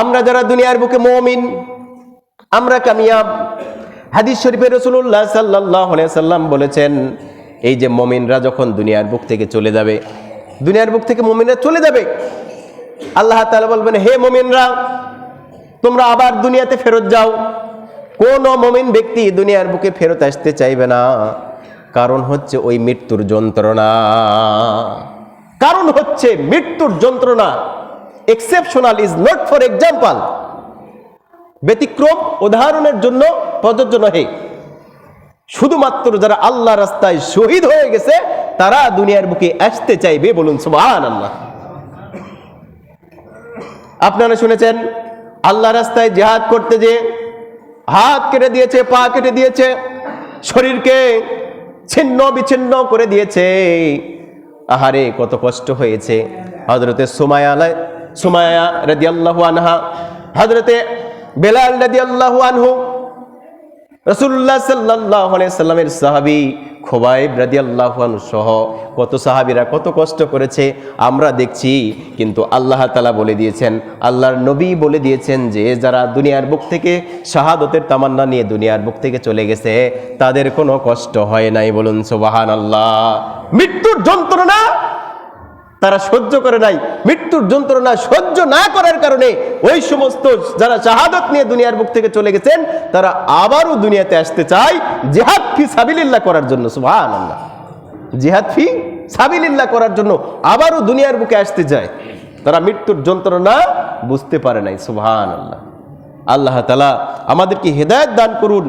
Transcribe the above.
আমরা যারা দুনিয়ার বুকে মমিন, আমরা কামিয়াব। হাদিস শরীফে রসুল্লাহ সাল্লাহ সাল্লাম বলেছেন, এই যে মমিনরা যখন দুনিয়ার বুক থেকে চলে যাবে, দুনিয়ার বুক থেকে মমিনরা চলে যাবে। আল্লাহ তাআলা বলবেন, হে মমিনরা, তোমরা আবার দুনিয়াতে ফেরত যাও। কোন মমিন ব্যক্তি দুনিয়ার বুকে ফেরত আসতে চাইবে না। কারণ হচ্ছে ওই মৃত্যুর যন্ত্রণা। কারণ হচ্ছে মৃত্যুর যন্ত্রণা। Exceptional is not for example ব্যতিক্রম উদাহরণের জন্য প্রযোজ্য নহে। শুধুমাত্র যারা আল্লাহ রাস্তায় শহীদ হয়ে গেছে, তারা দুনিয়ার বুকে আসতে চাইবে বলুন সুবহান আল্লাহ আপনারা শুনেছেন আল্লাহ রাস্তায় জেহাদ করতে যে হাত কেটে দিয়েছে, পা কেটে দিয়েছে, শরীরকে ছিন্ন বিচ্ছিন্ন করে দিয়েছে। আহারে, কত কষ্ট হয়েছে। হজরতের সময় সুমায়া সুমায়া রাদি আল্লাহু আনহা হজরতে বেলাল রাদি আল্লাহু আনহু রসুল্লাহ সাল্লাহ সাল্লামের সাহাবি খোবাইব রাদি আল্লাহ সহ কত সাহাবিরা কত কষ্ট করেছে, আমরা দেখছি, কিন্তু আল্লাহ তালা বলে দিয়েছেন, আল্লাহর নবী বলে দিয়েছেন যে, যারা দুনিয়ার বুক থেকে শাহাদতের তামান্না নিয়ে দুনিয়ার বুক থেকে চলে গেছে, তাদের কোনো কষ্ট হয় নাই বলুন সুবাহান আল্লাহ মৃত্যুর যন্ত্রণা তারা সহ্য করে নাই, মৃত্যুর যন্ত্রণা সহ্য না করার কারণে ওই সমস্ত যারা শাহাদত নিয়ে দুনিয়ার বুক থেকে চলে গেছেন, তারা আবারও দুনিয়াতে আসতে চায় জেহাদ ফি সাবিলিল্লাহ করার জন্য সুবহান আল্লাহ জিহাদ ফি সাবিলিল্লাহ করার জন্য আবারও দুনিয়ার বুকে আসতে চায়। তারা মৃত্যুর যন্ত্রণা বুঝতে পারে নাই সুবহান আল্লাহ আল্লাহ তালা আমাদেরকে হেদায়ত দান করুন।